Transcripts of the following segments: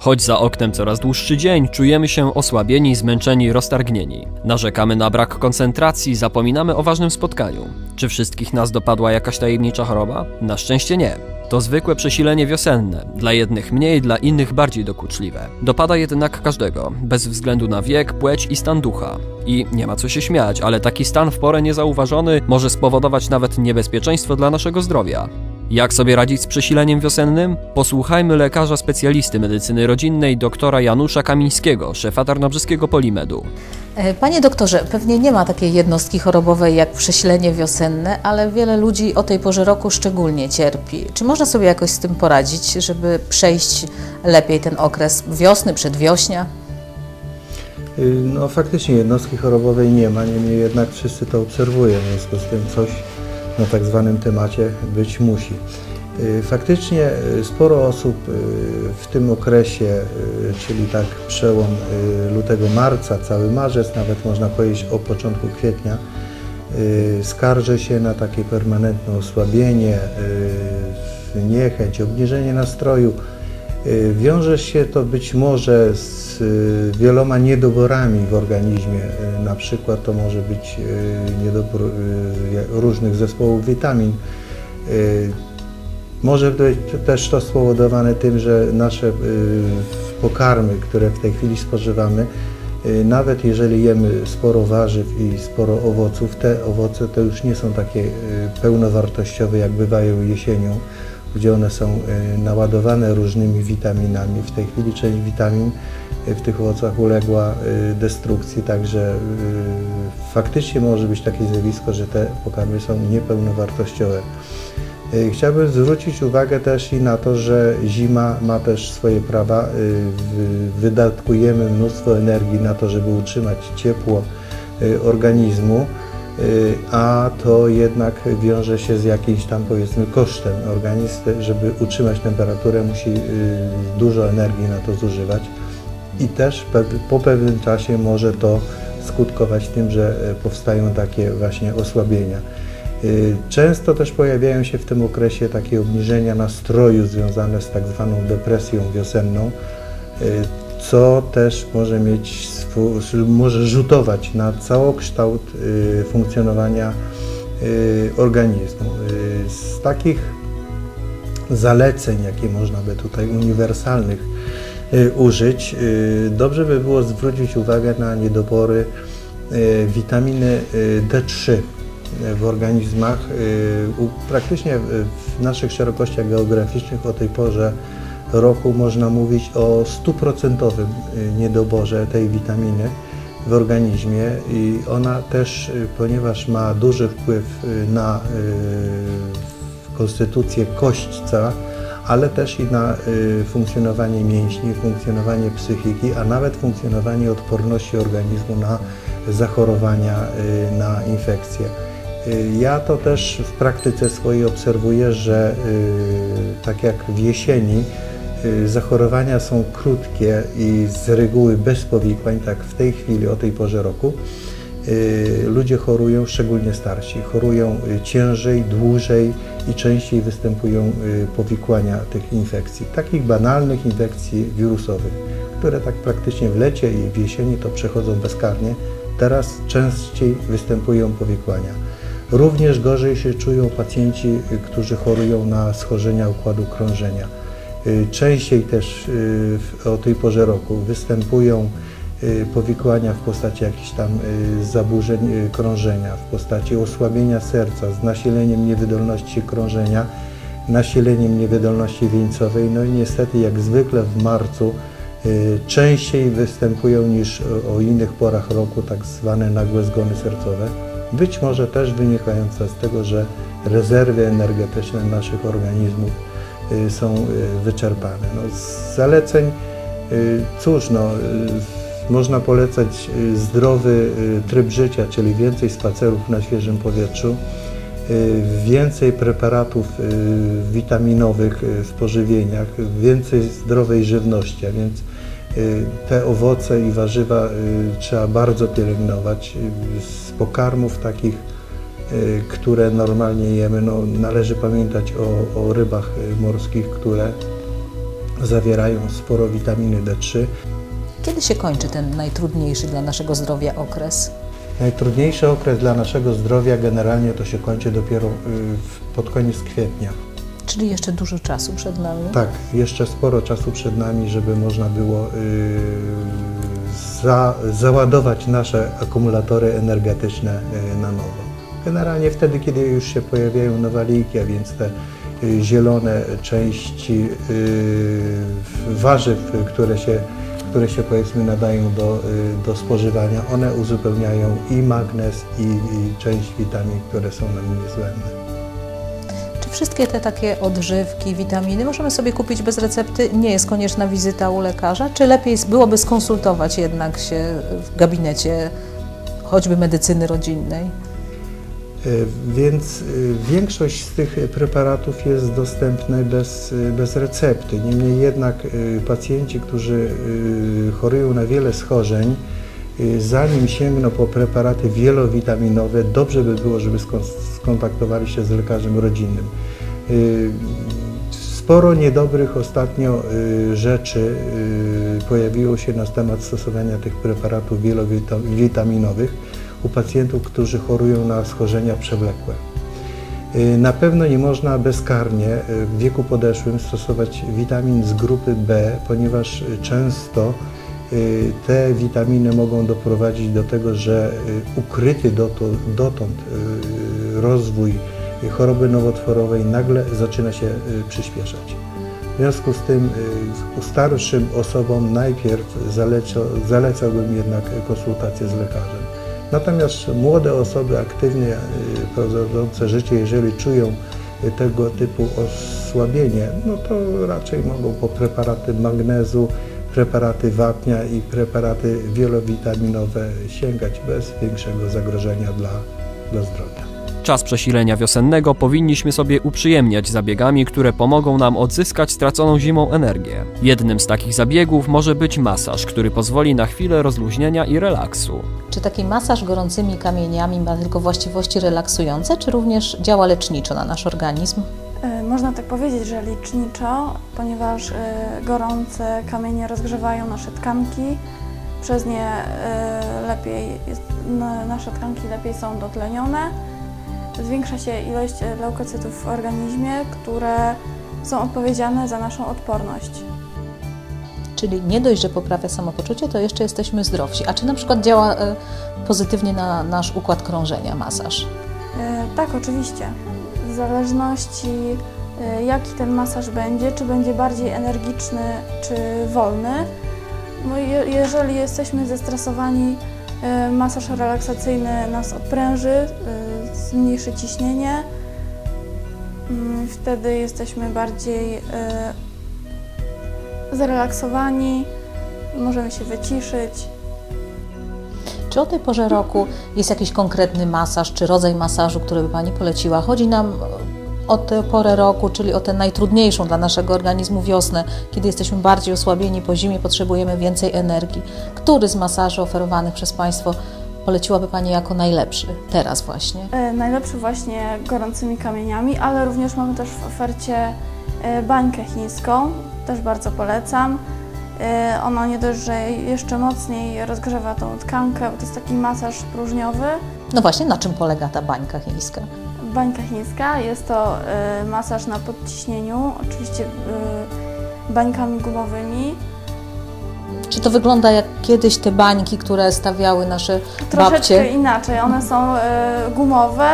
Choć za oknem coraz dłuższy dzień, czujemy się osłabieni, zmęczeni, roztargnieni. Narzekamy na brak koncentracji, zapominamy o ważnym spotkaniu. Czy wszystkich nas dopadła jakaś tajemnicza choroba? Na szczęście nie. To zwykłe przesilenie wiosenne, dla jednych mniej, dla innych bardziej dokuczliwe. Dopada jednak każdego, bez względu na wiek, płeć i stan ducha. I nie ma co się śmiać, ale taki stan w porę niezauważony może spowodować nawet niebezpieczeństwo dla naszego zdrowia. Jak sobie radzić z przesileniem wiosennym? Posłuchajmy lekarza specjalisty medycyny rodzinnej doktora Janusza Kamińskiego, szefa Tarnobrzyskiego Polimedu. E, Panie doktorze, pewnie nie ma takiej jednostki chorobowej jak przesilenie wiosenne, ale wiele ludzi o tej porze roku szczególnie cierpi. Czy można sobie jakoś z tym poradzić, żeby przejść lepiej ten okres wiosny, przedwiośnia? Y, No faktycznie jednostki chorobowej nie ma, niemniej jednak wszyscy to obserwują, w związku z tym coś na tak zwanym temacie być musi. Y, Faktycznie y, sporo osób y, w tym okresie, czyli tak przełom lutego-marca, cały marzec, nawet można powiedzieć o początku kwietnia, skarży się na takie permanentne osłabienie, niechęć, obniżenie nastroju. Y, Wiąże się to być może z y, wieloma niedoborami w organizmie. Y, Na przykład to może być niedobór różnych zespołów witamin. Może być też to spowodowane tym, że nasze pokarmy, które w tej chwili spożywamy, nawet jeżeli jemy sporo warzyw i sporo owoców, te owoce to już nie są takie pełnowartościowe, jak bywają jesienią, gdzie one są y, naładowane różnymi witaminami. W tej chwili część witamin y, w tych owocach uległa y, destrukcji, także faktycznie może być takie zjawisko, że te pokarmy są niepełnowartościowe. Chciałbym zwrócić uwagę też i na to, że zima ma też swoje prawa. Wydatkujemy mnóstwo energii na to, żeby utrzymać ciepło organizmu, a to jednak wiąże się z jakimś tam powiedzmy kosztem. Organizm, żeby utrzymać temperaturę, musi y, dużo energii na to zużywać i też po pewnym czasie może to skutkować tym, że e, powstają takie właśnie osłabienia. Y, Często też pojawiają się w tym okresie takie obniżenia nastroju związane z tak zwaną depresją wiosenną, y, co też może mieć, może rzutować na całokształt y, funkcjonowania y, organizmu. Y, Z takich zaleceń, jakie można by tutaj uniwersalnych użyć, dobrze by było zwrócić uwagę na niedobory witaminy y, D3 w organizmach. Praktycznie w naszych szerokościach geograficznych o tej porze roku można mówić o stuprocentowym y, niedoborze tej witaminy w organizmie i ona też, y, ponieważ ma duży wpływ y, na konstytucję kośćca, ale też i na funkcjonowanie mięśni, funkcjonowanie psychiki, a nawet funkcjonowanie odporności organizmu na zachorowania, na infekcje. Ja to też w praktyce swojej obserwuję, że tak jak w jesieni zachorowania są krótkie i z reguły bez powikłań, tak w tej chwili, o tej porze roku, y, ludzie chorują, szczególnie starsi, chorują y, ciężej, dłużej i częściej występują y, powikłania tych infekcji, takich banalnych infekcji wirusowych, które tak praktycznie w lecie i w jesieni to przechodzą bezkarnie, teraz częściej występują powikłania. Również gorzej się czują pacjenci, y, którzy chorują na schorzenia układu krążenia. Y, Częściej też y, o tej porze roku występują y, powikłania w postaci jakichś tam zaburzeń krążenia, w postaci osłabienia serca z nasileniem niewydolności krążenia, nasileniem niewydolności wieńcowej. No i niestety, jak zwykle w marcu, częściej występują niż o- innych porach roku tak zwane nagłe zgony sercowe. Być może też wynikające z tego, że rezerwy energetyczne naszych organizmów są y, wyczerpane. No, z zaleceń, y, cóż, no, y, można polecać y, zdrowy y, tryb życia, czyli więcej spacerów na świeżym powietrzu, y, więcej preparatów y, witaminowych y, w pożywieniach, więcej zdrowej żywności, a więc y, te owoce i warzywa y, trzeba bardzo pielęgnować. Y, Z pokarmów takich, y, które normalnie jemy, no, należy pamiętać o, o rybach y, morskich, które zawierają sporo witaminy D3. Kiedy się kończy ten najtrudniejszy dla naszego zdrowia okres? Najtrudniejszy okres dla naszego zdrowia generalnie to się kończy dopiero y, pod koniec kwietnia. Czyli jeszcze dużo czasu przed nami? Tak, jeszcze sporo czasu przed nami, żeby można było y, za, załadować nasze akumulatory energetyczne y, na nowo. Generalnie wtedy, kiedy już się pojawiają nowaliki, a więc te zielone części warzyw, które się które się powiedzmy nadają do, y, do spożywania, one uzupełniają i magnez, i, i część witamin, które są nam niezbędne. Wszystkie te takie odżywki, witaminy możemy sobie kupić bez recepty? Nie jest konieczna wizyta u lekarza? Czy lepiej byłoby skonsultować jednak się w gabinecie choćby medycyny rodzinnej? E, więc e, większość z tych preparatów jest dostępna bez, e, bez recepty. Niemniej jednak pacjenci, którzy chorują na wiele schorzeń, zanim sięgną po preparaty wielowitaminowe, dobrze by było, żeby skontaktowali się z lekarzem rodzinnym. Sporo niedobrych ostatnio rzeczy pojawiło się na temat stosowania tych preparatów wielowitaminowych u pacjentów, którzy chorują na schorzenia przewlekłe. Y, na pewno nie można bezkarnie y, w wieku podeszłym stosować witamin z grupy B, ponieważ często y, te witaminy mogą doprowadzić do tego, że ukryty dotąd rozwój choroby nowotworowej nagle zaczyna się przyspieszać. W związku z tym starszym osobom najpierw zalecałbym jednak konsultację z lekarzem. Natomiast młode osoby aktywnie y, prowadzące życie, jeżeli czują tego typu osłabienie, no to raczej mogą po preparaty magnezu, preparaty wapnia i preparaty wielowitaminowe sięgać bez większego zagrożenia dla, dla zdrowia. Czas przesilenia wiosennego powinniśmy sobie uprzyjemniać zabiegami, które pomogą nam odzyskać straconą zimą energię. Jednym z takich zabiegów może być masaż, który pozwoli na chwilę rozluźnienia i relaksu. Czy taki masaż gorącymi kamieniami ma tylko właściwości relaksujące, czy również działa leczniczo na nasz organizm? E, można tak powiedzieć, że leczniczo, ponieważ e, gorące kamienie rozgrzewają nasze tkanki, przez nie e, lepiej, nasze tkanki lepiej są dotlenione zwiększa się ilość e, leukocytów w organizmie, które są odpowiedzialne za naszą odporność. Czyli nie dość, że poprawia samopoczucie, to jeszcze jesteśmy zdrowsi. A czy na przykład działa e, pozytywnie na nasz układ krążenia masaż? E, tak, oczywiście. W zależności jaki ten masaż będzie, czy będzie bardziej energiczny, czy wolny. No jeżeli jesteśmy zestresowani, masaż relaksacyjny nas odpręży, zmniejszy ciśnienie. Mm, wtedy jesteśmy bardziej y, zrelaksowani, możemy się wyciszyć. Czy o tej porze roku jest jakiś konkretny masaż, czy rodzaj masażu, który by Pani poleciła? Chodzi nam o tę porę roku, czyli o tę najtrudniejszą dla naszego organizmu wiosnę, kiedy jesteśmy bardziej osłabieni po zimie, potrzebujemy więcej energii. Który z masaży oferowanych przez Państwo poleciłaby Pani jako najlepszy teraz właśnie? E, najlepszy właśnie gorącymi kamieniami, ale również mamy też w ofercie e, bańkę chińską, też bardzo polecam. E, ona nie dość, że jeszcze mocniej rozgrzewa tą tkankę, bo to jest taki masaż próżniowy. No właśnie, na czym polega ta bańka chińska? Bańka chińska jest to e, masaż na podciśnieniu, oczywiście e, bańkami gumowymi. Czy to wygląda jak kiedyś te bańki, które stawiały nasze Troszeczkę babcie? inaczej. One są y, gumowe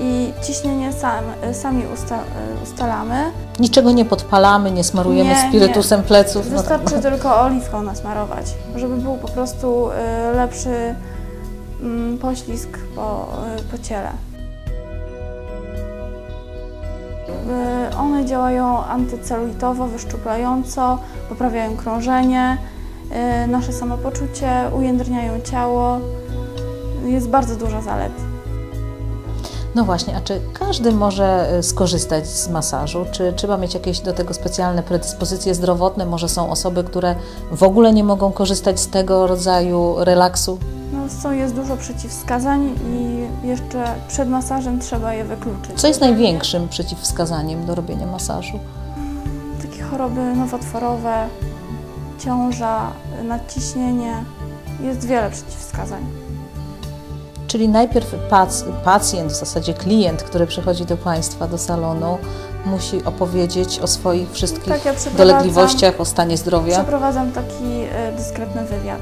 i ciśnienie sam, y, sami usta, y, ustalamy. Niczego nie podpalamy, nie smarujemy nie, spirytusem nie. pleców. Wystarczy no tak. tylko oliwką nasmarować, żeby był po prostu lepszy mm, poślizg po, po ciele. One działają antycelulitowo, wyszczuplająco, poprawiają krążenie, Y, nasze samopoczucie, ujędrniają ciało. Jest bardzo dużo zalet. No właśnie, a czy każdy może y, skorzystać z masażu? Czy trzeba mieć jakieś do tego specjalne predyspozycje zdrowotne? Może są osoby, które w ogóle nie mogą korzystać z tego rodzaju relaksu? No, są, jest dużo przeciwwskazań i jeszcze przed masażem trzeba je wykluczyć. Co jest największym przeciwwskazaniem do robienia masażu? choroby nowotworowe, ciąża, nadciśnienie. Jest wiele przeciwwskazań. Czyli najpierw pac pacjent, w zasadzie klient, który przychodzi do Państwa do salonu, musi opowiedzieć o swoich wszystkich Tak, ja dolegliwościach, o stanie zdrowia Przeprowadzam taki e, dyskretny wywiad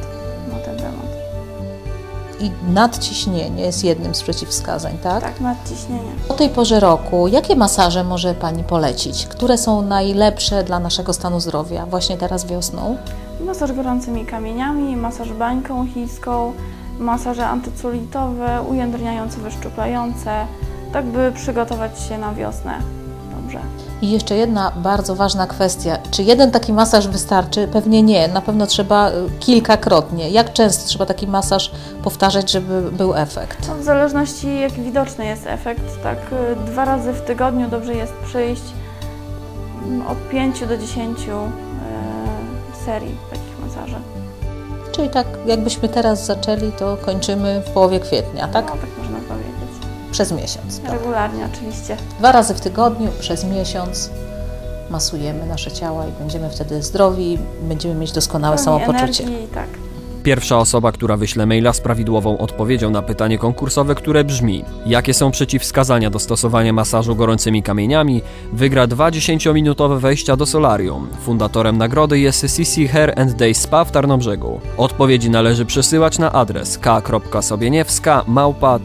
na ten temat. i nadciśnienie jest jednym z przeciwwskazań, tak? Tak, nadciśnienie. O tej porze roku, jakie masaże może Pani polecić? Które są najlepsze dla naszego stanu zdrowia właśnie teraz wiosną? Masaż gorącymi kamieniami, masaż bańką chińską, masaże antycelulitowe, ujędrniające, wyszczuplające, tak by przygotować się na wiosnę. Dobrze. I jeszcze jedna bardzo ważna kwestia. Czy jeden taki masaż wystarczy? Pewnie nie. Na pewno trzeba y, kilkakrotnie. Jak często trzeba taki masaż powtarzać, żeby był efekt? No, w zależności jak widoczny jest efekt, tak y, dwa razy w tygodniu dobrze jest przyjść mm, od 5 do 10 y, serii takich masaży. Czyli tak, jakbyśmy teraz zaczęli, to kończymy w połowie kwietnia, tak? No, tak można powiedzieć. Przez miesiąc. Tak. Regularnie oczywiście. Dwa razy w tygodniu, przez miesiąc masujemy nasze ciała i będziemy wtedy zdrowi, będziemy mieć doskonałe Pełni samopoczucie. Energii, tak. Pierwsza osoba, która wyśle maila z prawidłową odpowiedzią na pytanie konkursowe, które brzmi: Jakie są przeciwwskazania do stosowania masażu gorącymi kamieniami, wygra dwa 10-minutowe wejścia do solarium. Fundatorem nagrody jest CC Hair and Day Spa w Tarnobrzegu. Odpowiedzi należy przesyłać na adres k.sobieniewska małpa